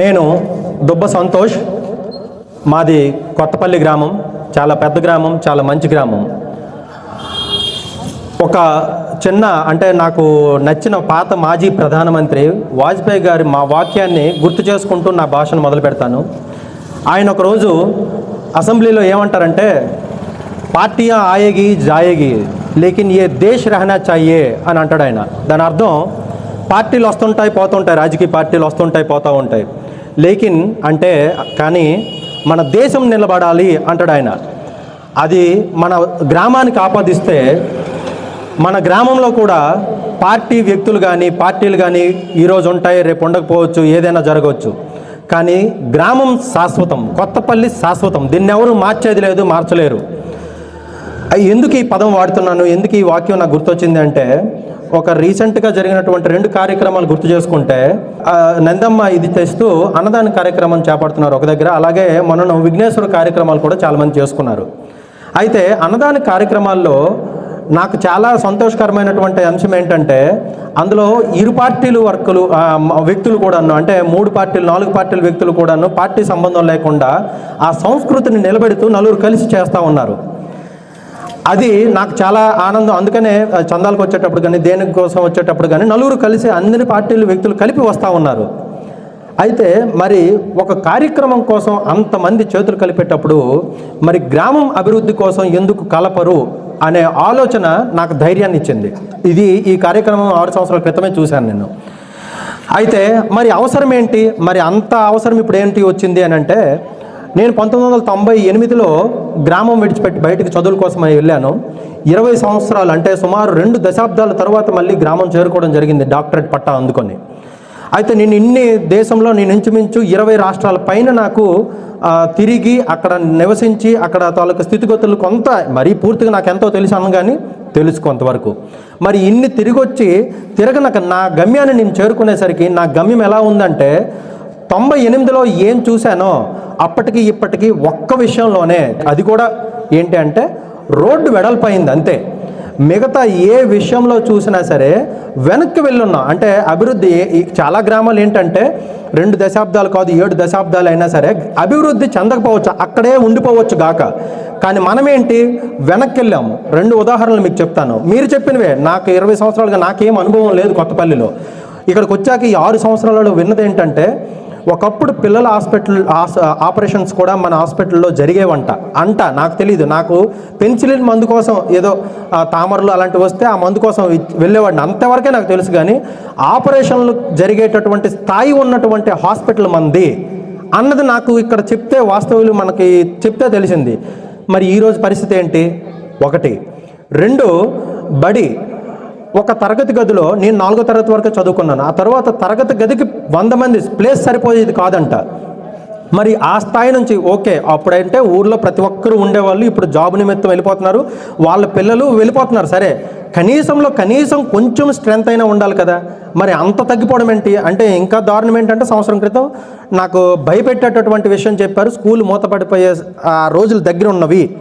నేను దుబ్బ సంతోష్. మాది కొత్తపల్లి గ్రామం చాలా పెద్ద గ్రామం చాలా మంచి గ్రామం. ఒక చిన్న అంటే నాకు నచ్చిన పాత మాజీ ప్రధానమంత్రి వాజ్పేయి గారి మా వాక్యాన్ని గుర్తు చేసుకుంటూ నా భాషను మొదలు పెడతాను. ఆయన ఒకరోజు అసెంబ్లీలో ఏమంటారంటే పార్టీయా ఆయేగి జాయేగి లేకిన్ ఏ దేశ్ రహనా చాయే అని అంటాడు ఆయన. దాని అర్థం పార్టీలు వస్తుంటాయి పోతుంటాయి రాజకీయ పార్టీలు వస్తుంటాయి పోతూ ఉంటాయి. లేకిన్ అంటే కానీ మన దేశం నిలబడాలి అంటాడు ఆయన. అది మన గ్రామానికి ఆపాదిస్తే మన గ్రామంలో కూడా పార్టీ వ్యక్తులు కానీ పార్టీలు కానీ ఈరోజు ఉంటాయి రేపు ఉండకపోవచ్చు ఏదైనా జరగవచ్చు. కానీ గ్రామం శాశ్వతం కొత్తపల్లి శాశ్వతం. దీన్ని ఎవరు మార్చేది లేదు మార్చలేరు. ఎందుకు ఈ పదం వాడుతున్నాను ఎందుకు ఈ వాక్యం నాకు గుర్తొచ్చింది అంటే ఒక రీసెంట్గా జరిగినటువంటి రెండు కార్యక్రమాలు గుర్తు చేసుకుంటే నందమ్మ ఇది తెస్తూ అన్నదాన కార్యక్రమం చేపడుతున్నారు ఒక దగ్గర. అలాగే మొన్న విఘ్నేశ్వర కార్యక్రమాలు కూడా చాలామంది చేసుకున్నారు. అయితే అన్నదాన కార్యక్రమాల్లో నాకు చాలా సంతోషకరమైనటువంటి అంశం ఏంటంటే అందులో ఇరు పార్టీలు వర్కులు వ్యక్తులు కూడాను అంటే మూడు పార్టీలు నాలుగు పార్టీల వ్యక్తులు కూడాను పార్టీ సంబంధం లేకుండా ఆ సంస్కృతిని నిలబెడుతూ నలుగురు కలిసి చేస్తూ ఉన్నారు. అది నాకు చాలా ఆనందం. అందుకనే చందాలకు వచ్చేటప్పుడు కానీ దేనికోసం వచ్చేటప్పుడు కానీ నలుగురు కలిసి అన్ని పార్టీలు వ్యక్తులు కలిపి వస్తూ ఉన్నారు. అయితే మరి ఒక కార్యక్రమం కోసం అంతమంది చేతులు కలిపేటప్పుడు మరి గ్రామం అభివృద్ధి కోసం ఎందుకు కలపరు అనే ఆలోచన నాకు ధైర్యాన్ని ఇచ్చింది. ఇది ఈ కార్యక్రమం ఆరు సంవత్సరాల క్రితమే చూశాను నేను. అయితే మరి అవసరం ఏంటి మరి అంత అవసరం ఇప్పుడు ఏంటి వచ్చింది అని అంటే నేను పంతొమ్మిది వందల తొంభై ఎనిమిదిలో గ్రామం విడిచిపెట్టి బయటికి చదువుల కోసం వెళ్ళాను. ఇరవై సంవత్సరాలు అంటే సుమారు రెండు దశాబ్దాల తర్వాత మళ్ళీ గ్రామం చేరుకోవడం జరిగింది డాక్టరేట్ పట్టా అందుకొని. అయితే నేను ఇన్ని దేశంలో నేను ఇంచుమించు ఇరవై రాష్ట్రాల పైన నాకు తిరిగి అక్కడ నివసించి అక్కడ తాలూకు స్థితిగతులు కొంత మరీ పూర్తిగా నాకు ఎంతో తెలిసాను కానీ తెలుసు కొంతవరకు. మరి ఇన్ని తిరిగి వచ్చి తిరగనక నా గమ్యాన్ని నేను చేరుకునేసరికి నా గమ్యం ఎలా ఉందంటే తొంభై ఎనిమిదిలో ఏం చూశానో అప్పటికి ఇప్పటికీ ఒక్క విషయంలోనే అది కూడా ఏంటి అంటే రోడ్డు వెడల్పైంది అంతే. మిగతా ఏ విషయంలో చూసినా సరే వెనక్కి వెళ్ళున్నాం అంటే అభివృద్ధి ఈ చాలా గ్రామాలు ఏంటంటే రెండు దశాబ్దాలు కాదు ఏడు దశాబ్దాలు అయినా సరే అభివృద్ధి చెందకపోవచ్చు అక్కడే ఉండిపోవచ్చు గాక. కానీ మనమేంటి? వెనక్కి వెళ్ళాము. రెండు ఉదాహరణలు మీకు చెప్తాను. మీరు చెప్పినవే నాకు ఇరవై సంవత్సరాలుగా నాకేం అనుభవం లేదు కొత్తపల్లిలో. ఇక్కడికి వచ్చాక ఈ ఆరు సంవత్సరాలలో విన్నది ఏంటంటే ఒకప్పుడు పిల్లల హాస్పిటల్ ఆస్- ఆపరేషన్స్ కూడా మన హాస్పిటల్లో జరిగేవంట. అంట నాకు తెలియదు నాకు పెన్సిలిన్ మందు కోసం ఏదో తామరలు అలాంటివి వస్తే ఆ మందు కోసం వెళ్ళేవాడిని. అంతవరకే నాకు తెలుసు కానీ ఆపరేషన్లు జరిగేటటువంటి స్థాయి ఉన్నటువంటి హాస్పిటల్ మంది అన్నది నాకు ఇక్కడ చెప్తే వాస్తవులు మనకి చెప్తే తెలిసింది. మరి ఈరోజు పరిస్థితి ఏంటి? ఒకటి. రెండు బడి ఒక తరగతి గదిలో నేను నాలుగో తరగతి వరకు చదువుకున్నాను. ఆ తర్వాత తరగతి గదికి వంద మంది ప్లేస్ సరిపోయేది కాదంట. మరి ఆ స్థాయి నుంచి ఓకే అప్పుడంటే ఊర్లో ప్రతి ఒక్కరు ఉండేవాళ్ళు ఇప్పుడు జాబ్ నిమిత్తం వెళ్ళిపోతున్నారు. వాళ్ళ పిల్లలు వెళ్ళిపోతున్నారు సరే. కనీసంలో కనీసం కొంచెం స్ట్రెంత్ అయినా ఉండాలి కదా. మరి అంత తగ్గిపోవడం ఏంటి? అంటే ఇంకా దారుణం ఏంటంటే సంవత్సరం క్రితం నాకు భయపెట్టేటటువంటి విషయం చెప్పారు. స్కూల్ మూతపడిపోయే ఆ రోజులు దగ్గర ఉన్నవి.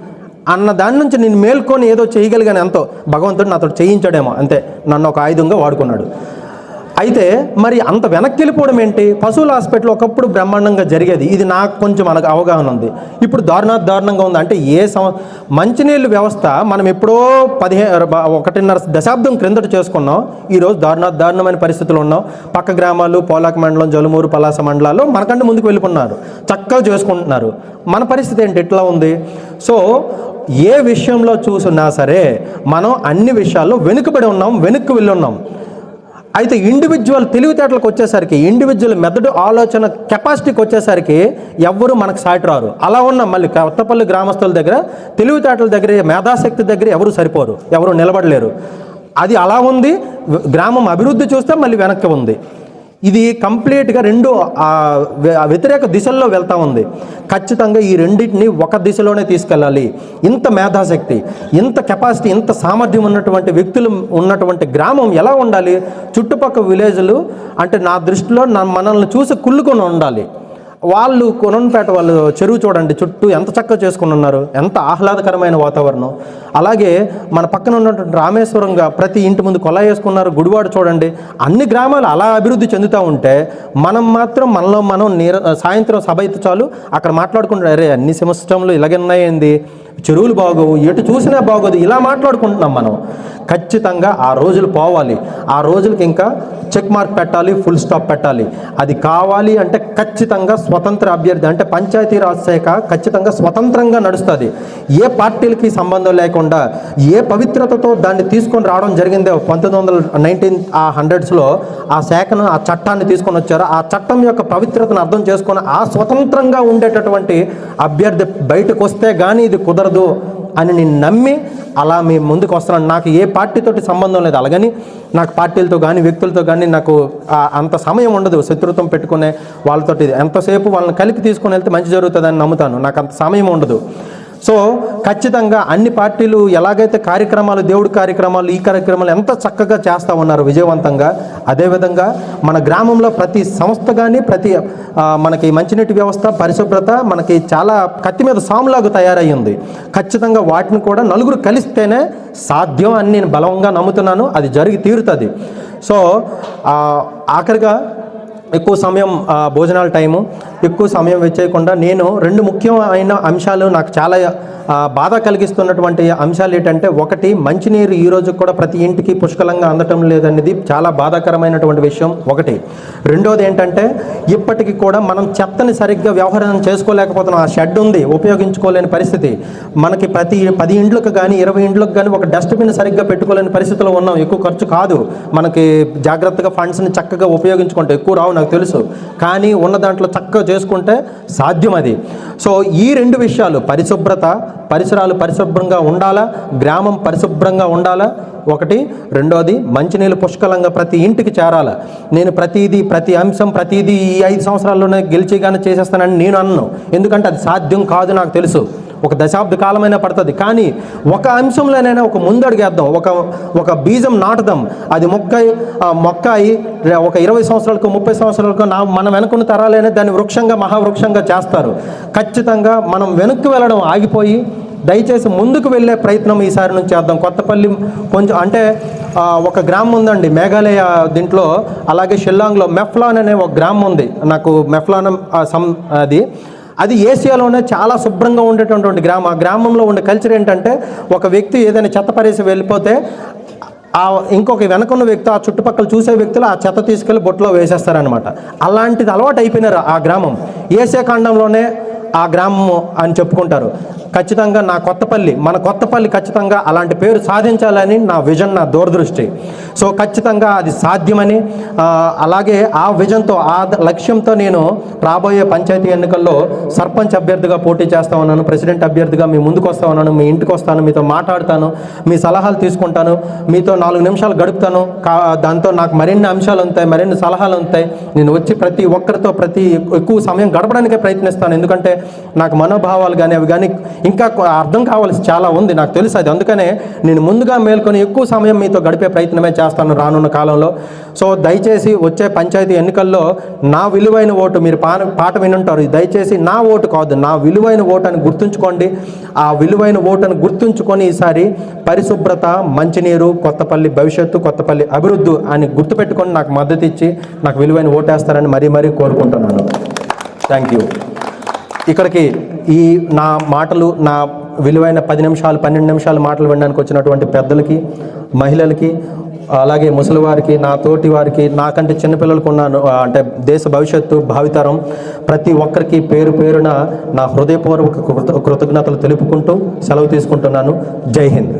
అన్న దాని నుంచి నేను మేల్కొని ఏదో చేయగలిగాను ఎంతో. భగవంతుడు నాతో చేయించాడేమో అంతే. నన్ను ఒక ఆయుధంగా వాడుకున్నాడు. అయితే మరి అంత వెనక్కి వెళ్ళిపోవడం ఏంటి? పశువుల హాస్పిటల్ ఒకప్పుడు బ్రహ్మాండంగా జరిగేది. ఇది నాకు కొంచెం మనకు అవగాహన ఉంది. ఇప్పుడు దారుణాత్ దారుణంగా ఉంది. అంటే ఏ సం మంచినీళ్ళు వ్యవస్థ మనం ఎప్పుడో పదిహే ఒకటిన్నర దశాబ్దం క్రిందట చేసుకున్నాం. ఈరోజు దారుణాత్ దారుణమైన పరిస్థితులు ఉన్నాం. పక్క గ్రామాలు పోలాక మండలం జలుమూరు పలాస మండలాల్లో మనకంటే ముందుకు వెళ్ళిపోతున్నారు. చక్కగా చేసుకుంటున్నారు. మన పరిస్థితి ఏంటి? ఎట్లా ఉంది? సో ఏ విషయంలో చూసున్నా సరే మనం అన్ని విషయాల్లో వెనుకబడి ఉన్నాం వెనక్కి వెళ్ళి ఉన్నాం. అయితే ఇండివిజువల్ తెలివితేటలకు వచ్చేసరికి ఇండివిజువల్ మెదడు ఆలోచన కెపాసిటీకి వచ్చేసరికి ఎవ్వరూ మనకు సాటి రారు. అలా ఉన్న మళ్ళీ కొత్తపల్లి గ్రామస్తుల దగ్గర తెలివితేటల దగ్గర మేధాశక్తి దగ్గర ఎవరు సరిపోరు. ఎవరు నిలబడలేరు. అది అలా ఉంది. గ్రామం అభివృద్ధి చూస్తే మళ్ళీ వెనక్కి ఉంది. ఇది కంప్లీట్గా రెండు వ్యతిరేక దిశల్లో వెళ్తా ఉంది. ఖచ్చితంగా ఈ రెండింటిని ఒక దిశలోనే తీసుకెళ్ళాలి. ఇంత మేధాశక్తి ఇంత కెపాసిటీ ఇంత సామర్థ్యం ఉన్నటువంటి వ్యక్తులు ఉన్నటువంటి గ్రామం ఎలా ఉండాలి? చుట్టుపక్కల విలేజ్లు అంటే నా దృష్టిలో నా మనల్ని చూసి కుళ్ళుకొని ఉండాలి. వాళ్ళు కొనంపేట వాళ్ళు చెరువు చూడండి చుట్టూ ఎంత చక్కగా చేసుకుని ఉన్నారు ఎంత ఆహ్లాదకరమైన వాతావరణం. అలాగే మన పక్కన ఉన్నటువంటి రామేశ్వరంగా ప్రతి ఇంటి ముందు కొల వేసుకున్నారు గుడివాడ చూడండి అన్ని గ్రామాలు అలా అభివృద్ధి చెందుతూ ఉంటే మనం మాత్రం మనలో మనం నీర సాయంత్రం సభ అయితే చాలు. అక్కడ మాట్లాడుకుంటారు అరే అన్ని సెమిస్టర్లు ఇలాగే ఉన్నాయండి చెరువులు బాగోవు ఎటు చూసినా బాగోదు ఇలా మాట్లాడుకుంటున్నాం మనం. ఖచ్చితంగా ఆ రోజులు పోవాలి. ఆ రోజులకి ఇంకా చెక్ మార్క్ పెట్టాలి ఫుల్ స్టాప్ పెట్టాలి. అది కావాలి అంటే ఖచ్చితంగా స్వతంత్ర అభ్యర్థి అంటే పంచాయతీరాజ్ శాఖ ఖచ్చితంగా స్వతంత్రంగా నడుస్తుంది. ఏ పార్టీలకి సంబంధం లేకుండా ఏ పవిత్రతతో దాన్ని తీసుకొని రావడం జరిగిందో పంతొమ్మిది వందల నైన్టీన్ ఆ హండ్రెడ్స్లో ఆ శాఖను ఆ చట్టాన్ని తీసుకొని వచ్చారో. ఆ చట్టం యొక్క పవిత్రతను అర్థం చేసుకొని ఆ స్వతంత్రంగా ఉండేటటువంటి అభ్యర్థి బయటకు వస్తే కానీ ఇది కుదరదు. అని నేను నమ్మి అలా మీ ముందుకు వస్తున్నాను. నాకు ఏ పార్టీతోటి సంబంధం లేదు. అలాగని నాకు పార్టీలతో కానీ వ్యక్తులతో కానీ నాకు అంత సమయం ఉండదు శత్రుత్వం పెట్టుకునే వాళ్ళతోటి. ఎంతసేపు వాళ్ళని కలిపి తీసుకొని వెళ్తే మంచి జరుగుతుందని నమ్ముతాను. నాకు అంత సమయం ఉండదు. సో ఖచ్చితంగా అన్ని పార్టీలు ఎలాగైతే కార్యక్రమాలు దేవుడి కార్యక్రమాలు ఈ కార్యక్రమాలు ఎంత చక్కగా చేస్తూ ఉన్నారు విజయవంతంగా అదేవిధంగా మన గ్రామంలో ప్రతి సంస్థ కానీ ప్రతి మనకి మంచినీటి వ్యవస్థ పరిశుభ్రత మనకి చాలా కత్తి మీద సాములాగా తయారయ్యింది. ఖచ్చితంగా వాటిని కూడా నలుగురు కలిస్తేనే సాధ్యం అని నేను బలంగా నమ్ముతున్నాను. అది జరిగి తీరుతుంది. సో ఆఖరిగా ఎక్కువ సమయం భోజనాల టైము ఎక్కువ సమయం వచ్చేయకుండా నేను రెండు ముఖ్యమైన అంశాలు నాకు చాలా బాధ కలిగిస్తున్నటువంటి అంశాలు ఏంటంటే ఒకటి మంచినీరు ఈ రోజు కూడా ప్రతి ఇంటికి పుష్కలంగా అందటం లేదనేది చాలా బాధాకరమైనటువంటి విషయం ఒకటి. రెండోది ఏంటంటే ఇప్పటికీ కూడా మనం చెత్తని సరిగ్గా వ్యవహారం చేసుకోలేకపోతున్నాం. ఆ షెడ్ ఉంది ఉపయోగించుకోలేని పరిస్థితి. మనకి ప్రతి పది ఇండ్లకు కానీ ఇరవై ఇండ్లకు కానీ ఒక డస్ట్బిన్ సరిగ్గా పెట్టుకోలేని పరిస్థితిలో ఉన్నాం. ఎక్కువ ఖర్చు కాదు. మనకి జాగ్రత్తగా ఫండ్స్ని చక్కగా ఉపయోగించుకుంటే ఎక్కువ రావు నాకు తెలుసు. కానీ ఉన్న దాంట్లో చక్కగా చేసుకుంటే సాధ్యం అది. సో ఈ రెండు విషయాలు పరిశుభ్రత పరిసరాలు పరిశుభ్రంగా ఉండాలా గ్రామం పరిశుభ్రంగా ఉండాలా? ఒకటి. రెండోది మంచినీళ్ళు పుష్కలంగా ప్రతి ఇంటికి చేరాల? నేను ప్రతిదీ ప్రతి అంశం ప్రతిదీ ఈ ఐదు సంవత్సరాల్లోనే గెలిచిగానే చేసేస్తానని నేను అన్నాను ఎందుకంటే అది సాధ్యం కాదు నాకు తెలుసు. ఒక దశాబ్ద కాలమైనా పడుతుంది. కానీ ఒక అంశంలోనైనా ఒక ముందడుగేద్దాం. ఒక ఒక బీజం నాటుదాం. అది మొక్కై మొక్క అయి ఒక ఇరవై సంవత్సరాలకు ముప్పై సంవత్సరాలకు నా మన వెనుకున్న తరాలైనా దాన్ని వృక్షంగా మహావృక్షంగా చేస్తారు. ఖచ్చితంగా మనం వెనక్కి వెళ్ళడం ఆగిపోయి దయచేసి ముందుకు వెళ్ళే ప్రయత్నం ఈసారి నుంచి చేద్దాం. కొత్తపల్లి కొంచెం అంటే ఒక గ్రామం ఉందండి మేఘాలయ దీంట్లో అలాగే షిల్లాంగ్లో మెఫ్లాన్ అనే ఒక గ్రామం ఉంది. నాకు మెఫ్లాన్ సం అది అది ఏసియాలోనే చాలా శుభ్రంగా ఉండేటటువంటి గ్రామం. ఆ గ్రామంలో ఉండే కల్చర్ ఏంటంటే ఒక వ్యక్తి ఏదైనా చెత్త పరేసి వెళ్ళిపోతే ఆ ఇంకొక వెనకున్న వ్యక్తి ఆ చుట్టుపక్కల చూసే వ్యక్తులు ఆ చెత్త తీసుకెళ్ళి బొట్లో వేసేస్తారనమాట అలాంటిది అలవాటు అయిపోయినారు ఆ గ్రామం. ఏసియా ఖండంలోనే ఆ గ్రామము అని చెప్పుకుంటారు. ఖచ్చితంగా నా కొత్తపల్లి మన కొత్తపల్లి ఖచ్చితంగా అలాంటి పేరు సాధించాలని నా విజన్ నా దూరదృష్టి. సో ఖచ్చితంగా అది సాధ్యమని అలాగే ఆ విజన్తో ఆ లక్ష్యంతో నేను రాబోయే పంచాయతీ ఎన్నికల్లో సర్పంచ్ అభ్యర్థిగా పోటీ చేస్తా ఉన్నాను ప్రెసిడెంట్ అభ్యర్థిగా మీ ముందుకు వస్తా ఉన్నాను మీ ఇంటికి వస్తాను మీతో మాట్లాడతాను మీ సలహాలు తీసుకుంటాను మీతో నాలుగు నిమిషాలు గడుపుతాను కా దాంతో నాకు మరిన్ని అంశాలు ఉంటాయి మరిన్ని సలహాలు ఉంటాయి. నేను వచ్చి ప్రతి ఒక్కరితో ప్రతి ఎక్కువ సమయం గడపడానికే ప్రయత్నిస్తాను ఎందుకంటే నాకు మనోభావాలు కానీ అవి కానీ ఇంకా అర్థం కావాల్సి చాలా ఉంది నాకు తెలుసు అది. అందుకనే నేను ముందుగా మేల్కొని ఎక్కువ సమయం మీతో గడిపే ప్రయత్నమే చేస్తాను రానున్న కాలంలో. సో దయచేసి వచ్చే పంచాయతీ ఎన్నికల్లో నా విలువైన ఓటు మీరు పా పాట వినుంటారు. దయచేసి నా ఓటు కాదు నా విలువైన ఓటు అని గుర్తుంచుకోండి. ఆ విలువైన ఓటు అని గుర్తుంచుకొని ఈసారి పరిశుభ్రత మంచినీరు కొత్తపల్లి భవిష్యత్తు కొత్తపల్లి అభివృద్ధి అని గుర్తుపెట్టుకొని నాకు మద్దతు ఇచ్చి నాకు విలువైన ఓటేస్తారని మరీ మరీ కోరుకుంటున్నాను. థ్యాంక్ యూ ఇక్కడికి ఈ నా మాటలు నా విలువైన పది నిమిషాలు పన్నెండు నిమిషాలు మాటలు వినడానికి వచ్చినటువంటి పెద్దలకి మహిళలకి అలాగే ముసలివారికి నా తోటి వారికి నాకంటే చిన్నపిల్లలకు ఉన్నాను అంటే దేశ భవిష్యత్తు భావితరం ప్రతి ఒక్కరికి పేరు పేరున నా హృదయపూర్వక కృత కృతజ్ఞతలు తెలుపుకుంటూ సెలవు తీసుకుంటున్నాను. జై హింద్.